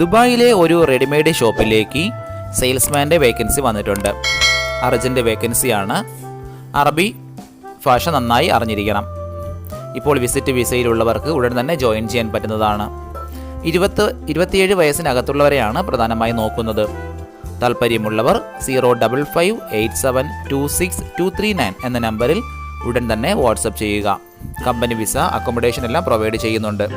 ദുബായിലെ ഒരു റെഡിമെയ്ഡ് ഷോപ്പിലേക്ക് സെയിൽസ്മാന്റെ വേക്കൻസി വന്നിട്ടുണ്ട്. അർജന്റ് വേക്കൻസിയാണ്. അറബി ഭാഷ നന്നായി അറിഞ്ഞിരിക്കണം. ഇപ്പോൾ വിസിറ്റ് വിസയിലുള്ളവർക്ക് ഉടൻ തന്നെ ജോയിൻ ചെയ്യാൻ പറ്റുന്നതാണ്. ഇരുപത്ത് ഇരുപത്തിയേഴ് വയസ്സിനകത്തുള്ളവരെയാണ് പ്രധാനമായി നോക്കുന്നത്. താല്പര്യമുള്ളവർ zero double five eight seven two six two three nine എന്ന നമ്പറിൽ ഉടൻ തന്നെ വാട്സപ്പ് ചെയ്യുക. കമ്പനി വിസ അക്കോമഡേഷൻ എല്ലാം പ്രൊവൈഡ് ചെയ്യുന്നുണ്ട്.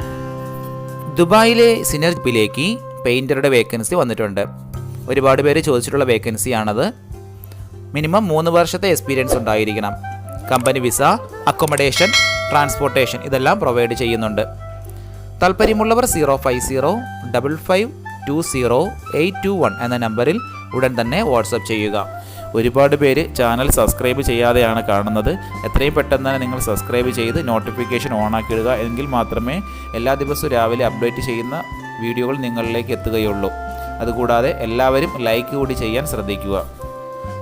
ദുബായിലെ സിനർജിപ്പിലേക്ക് പെയിന്ററുടെ വേക്കൻസി വന്നിട്ടുണ്ട്. ഒരുപാട് പേര് ചോദിച്ചിട്ടുള്ള വേക്കൻസിയാണത്. മിനിമം മൂന്ന് വർഷത്തെ എക്സ്പീരിയൻസ് ഉണ്ടായിരിക്കണം. കമ്പനി വിസ അക്കോമഡേഷൻ ട്രാൻസ്പോർട്ടേഷൻ ഇതെല്ലാം പ്രൊവൈഡ് ചെയ്യുന്നുണ്ട്. താല്പര്യമുള്ളവർ zero five zero double five two zero eight two one എന്ന നമ്പറിൽ ഉടൻ തന്നെ വാട്സപ്പ് ചെയ്യുക. ഒരുപാട് പേര് ചാനൽ സബ്സ്ക്രൈബ് ചെയ്യാതെയാണ് കാണുന്നത്. എത്രയും പെട്ടെന്ന് തന്നെ നിങ്ങൾ സബ്സ്ക്രൈബ് ചെയ്ത് നോട്ടിഫിക്കേഷൻ ഓൺ ആക്കിയിടുക എങ്കിൽ മാത്രമേ എല്ലാ ദിവസവും രാവിലെ അപ്ഡേറ്റ് ചെയ്യുന്ന വീഡിയോകൾ നിങ്ങളിലേക്ക് എത്തുകയുള്ളൂ. അതുകൂടാതെ എല്ലാവരും ലൈക്ക് കൂടി ചെയ്യാൻ ശ്രദ്ധിക്കുക.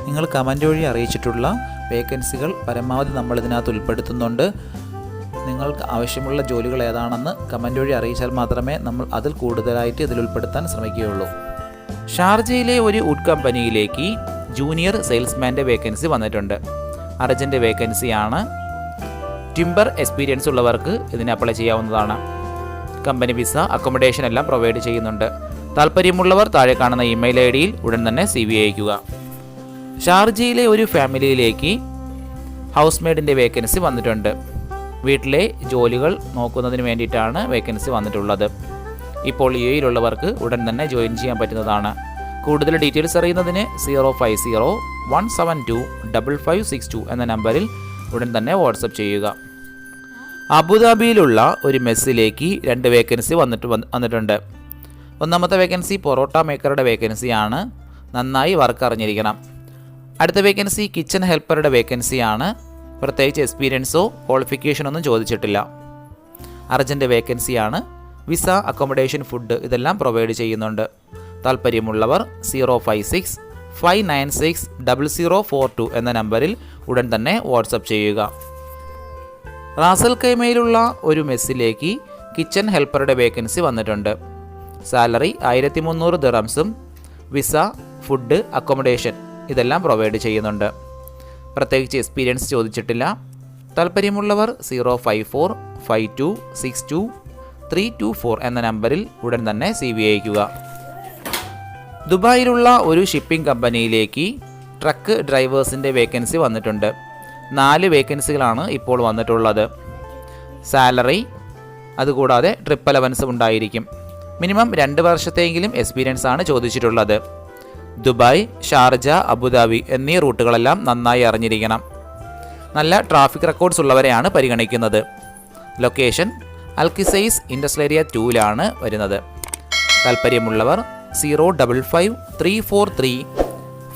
നിങ്ങൾ കമന്റ് വഴി അറിയിച്ചിട്ടുള്ള വേക്കൻസികൾ പരമാവധി നമ്മൾ ഇതിനകത്ത് ഉൾപ്പെടുത്തുന്നുണ്ട്. നിങ്ങൾക്ക് ആവശ്യമുള്ള ജോലികൾ ഏതാണെന്ന് കമന്റ് വഴി അറിയിച്ചാൽ മാത്രമേ നമ്മൾ അതിൽ കൂടുതലായിട്ട് ഇതിൽ ഉൾപ്പെടുത്താൻ ശ്രമിക്കുകയുള്ളൂ. ഷാർജയിലെ ഒരു ഉഡ് കമ്പനിയിലേക്ക് ജൂനിയർ സെയിൽസ്മാന്റെ വേക്കൻസി വന്നിട്ടുണ്ട്. അർജന്റ് വേക്കൻസിയാണ് ടിംബർ എക്സ്പീരിയൻസ് ഉള്ളവർക്ക് ഇതിനെ അപ്ലൈ ചെയ്യാവുന്നതാണ്. കമ്പനി വിസ അക്കോമഡേഷൻ എല്ലാം പ്രൊവൈഡ് ചെയ്യുന്നുണ്ട്. താല്പര്യമുള്ളവർ താഴെ കാണുന്ന ഇമെയിൽ ഐ ഡിയിൽ ഉടൻ തന്നെ സി വി അയക്കുക ഷാർജയിലെ ഒരു ഫാമിലിയിലേക്ക് ഹൗസ് മെയ്ഡിന്റെ വേക്കൻസി വന്നിട്ടുണ്ട്. വീട്ടിലെ ജോലികൾ നോക്കുന്നതിന് വേണ്ടിയിട്ടാണ് വേക്കൻസി വന്നിട്ടുള്ളത്. ഇപ്പോൾ യു എയിലുള്ളവർക്ക് ഉടൻ തന്നെ ജോയിൻ ചെയ്യാൻ പറ്റുന്നതാണ്. കൂടുതൽ ഡീറ്റെയിൽസ് അറിയുന്നതിന് zero five zero one seven two double five six two എന്ന നമ്പറിൽ ഉടൻ തന്നെ വാട്സപ്പ് ചെയ്യുക. അബുദാബിയിലുള്ള ഒരു മെസ്സിലേക്ക് രണ്ട് വേക്കൻസി വന്നിട്ട് വന്നിട്ടുണ്ട്. ഒന്നാമത്തെ വേക്കൻസി പൊറോട്ട മേക്കറുടെ വേക്കൻസിയാണ് നന്നായി വർക്ക് അറിഞ്ഞിരിക്കണം. അടുത്ത വേക്കൻസി കിച്ചൺ ഹെൽപ്പറുടെ വേക്കൻസിയാണ് പ്രത്യേകിച്ച് എക്സ്പീരിയൻസോ ക്വാളിഫിക്കേഷനോ ഒന്നും ചോദിച്ചിട്ടില്ല. അർജന്റ് വേക്കൻസിയാണ് വിസ അക്കോമഡേഷൻ ഫുഡ് ഇതെല്ലാം പ്രൊവൈഡ് ചെയ്യുന്നുണ്ട്. താല്പര്യമുള്ളവർ zero five six five nine six double zero four two എന്ന നമ്പറിൽ ഉടൻ തന്നെ വാട്സപ്പ് ചെയ്യുക. റാസൽ കൈമയിലുള്ള ഒരു മെസ്സിലേക്ക് കിച്ചൺ ഹെൽപ്പറുടെ വേക്കൻസി വന്നിട്ടുണ്ട്. സാലറി ആയിരത്തി മുന്നൂറ് ദിറംസും വിസ ഫുഡ് അക്കോമഡേഷൻ ഇതെല്ലാം പ്രൊവൈഡ് ചെയ്യുന്നുണ്ട്. പ്രത്യേകിച്ച് എക്സ്പീരിയൻസ് ചോദിച്ചിട്ടില്ല. താല്പര്യമുള്ളവർ zero five four five two six two three two four എന്ന നമ്പറിൽ ഉടൻ തന്നെ സി വി അയക്കുക ദുബായിലുള്ള ഒരു ഷിപ്പിംഗ് കമ്പനിയിലേക്ക് ട്രക്ക് ഡ്രൈവേഴ്സിന്റെ വേക്കൻസി വന്നിട്ടുണ്ട്. നാല് വേക്കൻസികളാണ് ഇപ്പോൾ വന്നിട്ടുള്ളത്. സാലറി അതുകൂടാതെ ട്രിപ്പ് അലവൻസും ഉണ്ടായിരിക്കും. മിനിമം രണ്ട് വർഷത്തെങ്കിലും എക്സ്പീരിയൻസ് ആണ് ചോദിച്ചിട്ടുള്ളത്. ദുബായ് ഷാർജ അബുദാബി എന്നീ റൂട്ടുകളെല്ലാം നന്നായി അറിഞ്ഞിരിക്കണം. നല്ല ട്രാഫിക് റെക്കോർഡ്സ് ഉള്ളവരെയാണ് പരിഗണിക്കുന്നത്. Location Al Qusais industrial area ടൂവിലാണ് വരുന്നത്. താല്പര്യമുള്ളവർ zero double five three four three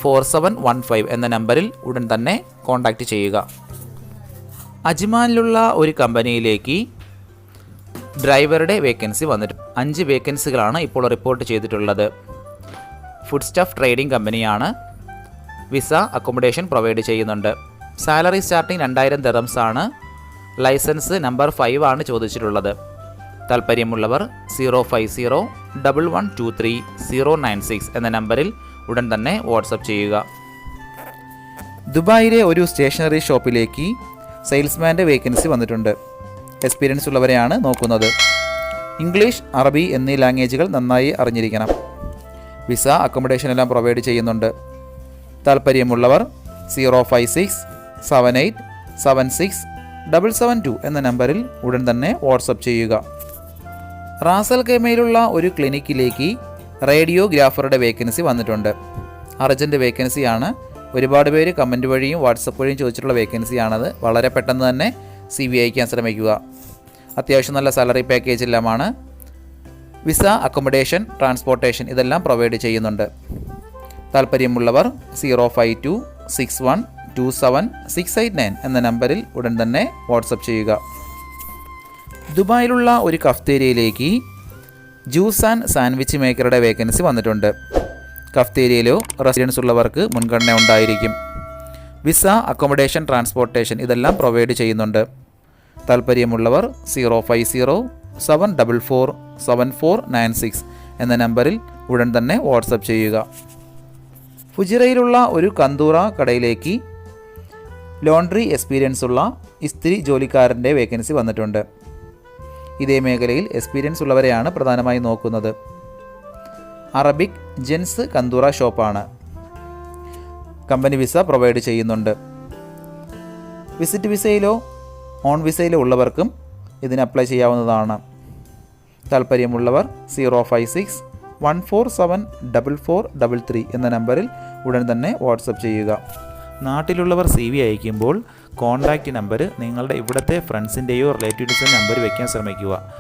four seven one five എന്ന നമ്പറിൽ ഉടൻ തന്നെ കോൺടാക്റ്റ് ചെയ്യുക. അജ്മാനിലുള്ള ഒരു കമ്പനിയിലേക്ക് ഡ്രൈവറുടെ വേക്കൻസി വന്നിട്ട് അഞ്ച് വേക്കൻസികളാണ് ഇപ്പോൾ റിപ്പോർട്ട് ചെയ്തിട്ടുള്ളത്. ഫുഡ് സ്റ്റഫ് ട്രേഡിംഗ് കമ്പനിയാണ് വിസ അക്കോമഡേഷൻ പ്രൊവൈഡ് ചെയ്യുന്നുണ്ട്. സാലറി സ്റ്റാർട്ടിംഗ് രണ്ടായിരം ദറംസ് ആണ്. ലൈസൻസ് നമ്പർ ഫൈവ് ആണ് ചോദിച്ചിട്ടുള്ളത്. താല്പര്യമുള്ളവർ zero five zero double one two three zero nine six എന്ന നമ്പറിൽ ഉടൻ തന്നെ വാട്സപ്പ് ചെയ്യുക. ദുബായിലെ ഒരു സ്റ്റേഷനറി ഷോപ്പിലേക്ക് സെയിൽസ്മാന്റെ വേക്കൻസി വന്നിട്ടുണ്ട്. എക്സ്പീരിയൻസ് ഉള്ളവരെയാണ് നോക്കുന്നത്. ഇംഗ്ലീഷ് അറബി എന്നീ ലാംഗ്വേജുകൾ നന്നായി അറിഞ്ഞിരിക്കണം. വിസ അക്കോമഡേഷൻ എല്ലാം പ്രൊവൈഡ് ചെയ്യുന്നുണ്ട്. താല്പര്യമുള്ളവർ zero five six seven eight seven six double seven two എന്ന നമ്പറിൽ ഉടൻ തന്നെ വാട്സപ്പ് ചെയ്യുക. റാസൽ കെമയിലുള്ള ഒരു ക്ലിനിക്കിലേക്ക് റേഡിയോഗ്രാഫറുടെ വേക്കൻസി വന്നിട്ടുണ്ട്. അർജന്റ് വേക്കൻസിയാണ് ഒരുപാട് പേര് കമന്റ് വഴിയും വാട്സപ്പ് വഴിയും ചോദിച്ചിട്ടുള്ള വേക്കൻസിയാണത് വളരെ പെട്ടെന്ന് തന്നെ സി ബി അയക്കാൻ ശ്രമിക്കുക അത്യാവശ്യം നല്ല സാലറി പാക്കേജ് എല്ലാമാണ്. വിസ അക്കോമഡേഷൻ ട്രാൻസ്പോർട്ടേഷൻ ഇതെല്ലാം പ്രൊവൈഡ് ചെയ്യുന്നുണ്ട്. താല്പര്യമുള്ളവർ zero five two six one two seven six eight nine എന്ന നമ്പറിൽ ഉടൻ തന്നെ വാട്സപ്പ് ചെയ്യുക. ദുബായിലുള്ള ഒരു കഫ്തേരിയയിലേക്ക് ജ്യൂസ് ആൻഡ് സാൻഡ്വിച്ച് മേക്കറുടെ വേക്കൻസി വന്നിട്ടുണ്ട്. കഫ്തേരിയയിലോ റെസിഡൻസ് ഉള്ളവർക്ക് മുൻഗണന ഉണ്ടായിരിക്കും. വിസ അക്കോമഡേഷൻ ട്രാൻസ്പോർട്ടേഷൻ ഇതെല്ലാം പ്രൊവൈഡ് ചെയ്യുന്നുണ്ട്. താല്പര്യമുള്ളവർ zero five zero seven double four seven four nine six എന്ന നമ്പറിൽ ഉടൻ തന്നെ വാട്സപ്പ് ചെയ്യുക. ഫുജിറയിലുള്ള ഒരു കന്തൂറ കടയിലേക്ക് ലോണ്ടറി എക്സ്പീരിയൻസ് ഉള്ള ഇസ്ത്രി ജോലിക്കാരന്റെ വേക്കൻസി വന്നിട്ടുണ്ട്. ഇതേ മേഖലയിൽ എക്സ്പീരിയൻസ് ഉള്ളവരെയാണ് പ്രധാനമായും നോക്കുന്നത്. അറബിക് ജെൻസ് കന്തൂറ ഷോപ്പാണ്. കമ്പനി വിസ പ്രൊവൈഡ് ചെയ്യുന്നുണ്ട്. വിസിറ്റ് വിസയിലോ ഓൺ വിസയിലോ ഉള്ളവർക്കും ഇതിന് അപ്ലൈ ചെയ്യാവുന്നതാണ്. താല്പര്യമുള്ളവർ zero five six one four seven double four double three എന്ന നമ്പറിൽ ഉടൻ തന്നെ വാട്സപ്പ് ചെയ്യുക. നാട്ടിലുള്ളവർ സി വി അയക്കുമ്പോൾ കോൺടാക്റ്റ് നമ്പർ നിങ്ങളുടെ ഇവിടുത്തെ ഫ്രണ്ട്സിന്റെയോ റിലേറ്റീവ്സിന്റെ നമ്പർ വയ്ക്കാൻ ശ്രമിക്കുക.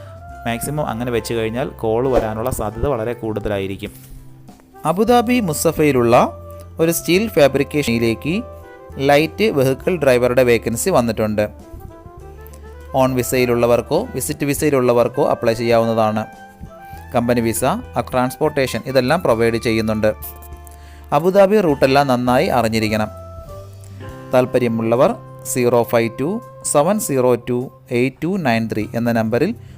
മാക്സിമം അങ്ങനെ വെച്ച് കഴിഞ്ഞാൽ കോൾ വരാനുള്ള സാധ്യത വളരെ കൂടുതലായിരിക്കും. അബുദാബി മുസഫയിലുള്ള ഒരു സ്റ്റീൽ ഫാബ്രിക്കേഷനിലേക്ക് ലൈറ്റ് വെഹിക്കിൾ ഡ്രൈവറുടെ വേക്കൻസി വന്നിട്ടുണ്ട്. ഓൺ വിസയിലുള്ളവർക്കോ വിസിറ്റ് വിസയിലുള്ളവർക്കോ അപ്ലൈ ചെയ്യാവുന്നതാണ്. കമ്പനി വിസ ട്രാൻസ്പോർട്ടേഷൻ ഇതെല്ലാം പ്രൊവൈഡ് ചെയ്യുന്നുണ്ട്. അബുദാബി റൂട്ടെല്ലാം നന്നായി അറിഞ്ഞിരിക്കണം. താല്പര്യമുള്ളവർ zero five two seven zero two eight two nine three എന്ന നമ്പറിൽ